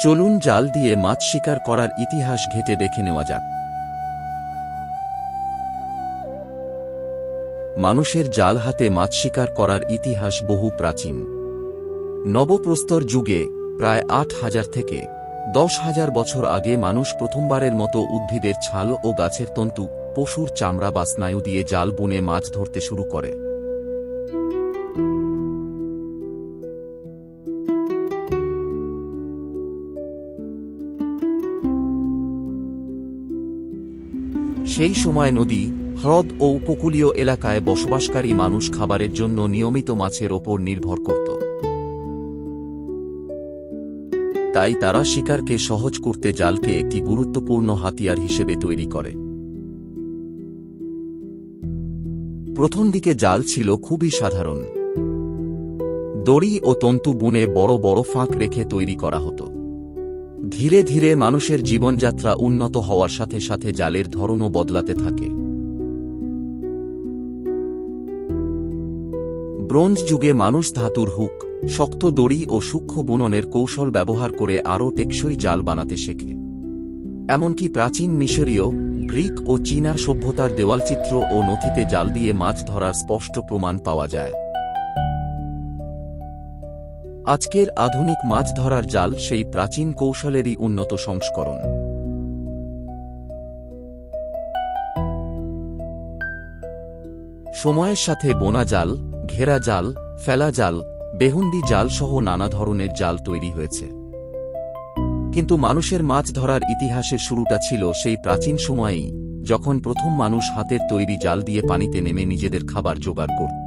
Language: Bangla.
চলুন জাল দিয়ে মাছ শিকার করার ইতিহাস ঘেটে দেখে নেওয়া যাক। মানুষের জাল হাতে মাছ শিকার করার ইতিহাস বহু প্রাচীন। নবপ্রস্তর যুগে প্রায় আট হাজার থেকে দশ হাজার বছর আগে মানুষ প্রথমবারের মতো উদ্ভিদের ছাল ও গাছের তন্তু, পশুর চামড়া বা স্নায়ু দিয়ে জাল বুনে মাছ ধরতে শুরু করে। সেই সময় নদী, হ্রদ ও উপকূলীয় এলাকায় বসবাসকারী মানুষ খাবারের জন্য নিয়মিত মাছের ওপর নির্ভর করত। তাই তারা শিকারকে সহজ করতে জালকে একটি গুরুত্বপূর্ণ হাতিয়ার হিসেবে তৈরি করে। প্রথম দিকে জাল ছিল খুবই সাধারণ। দড়ি ও তন্তু বুনে বড় বড় ফাঁক রেখে তৈরি করা হতো। ধীরে ধীরে মানুষের জীবনযাত্রা উন্নত হওয়ার সাথে সাথে জালের ধরনও বদলাতে থাকে। ব্রোঞ্জ যুগে মানুষ ধাতুর হুক, শক্ত দড়ি ও সূক্ষ্ম বুননের কৌশল ব্যবহার করে আরও টেকসই জাল বানাতে শেখে। এমনকি প্রাচীন মিশরীয়, গ্রিক ও চীনা সভ্যতার দেওয়ালচিত্র ও নথিতে জাল দিয়ে মাছ ধরার স্পষ্ট প্রমাণ পাওয়া যায়। আজকের আধুনিক মাছ ধরার জাল সেই প্রাচীন কৌশলেরই উন্নত সংস্করণ। সময়ের সাথে বোনা জাল, ঘেরা জাল, ফেলা জাল, বেহুন্দি জাল সহ নানা ধরনের জাল তৈরি হয়েছে। কিন্তু মানুষের মাছ ধরার ইতিহাসের শুরুটা ছিল সেই প্রাচীন সময়েই, যখন প্রথম মানুষ হাতের তৈরি জাল দিয়ে পানিতে নেমে নিজেদের খাবার জোগাড় করত।